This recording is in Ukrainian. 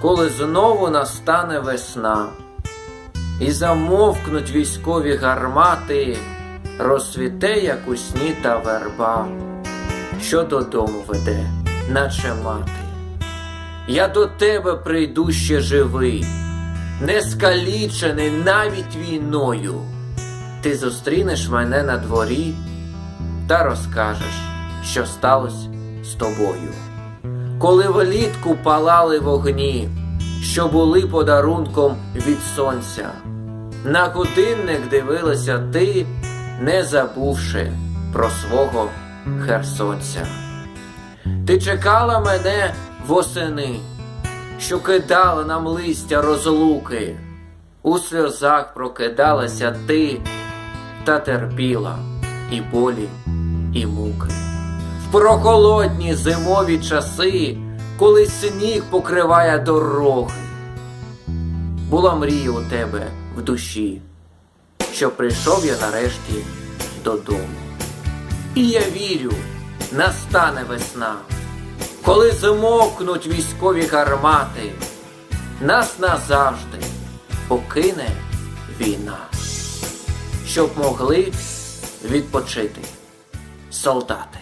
коли знову настане весна, і замовкнуть військові гармати, розцвіте, як у сні та верба, що додому веде, наче мати. Я до тебе прийду ще живий, не скалічений навіть війною. Ти зустрінеш мене на дворі та розкажеш, що сталося з тобою. Коли влітку палали вогні, що були подарунком від сонця, на годинник дивилася ти, не забувши про свого херсонця. Ти чекала мене восени, що кидала нам листя розлуки, у сльозах прокидалася ти та терпіла і болі, і муки. В прохолодні зимові часи, коли сніг покриває дороги, була мрія у тебе в душі, що прийшов я нарешті додому. І я вірю, настане весна, коли змокнуть військові гармати, нас назавжди покине війна, щоб могли відпочити солдати.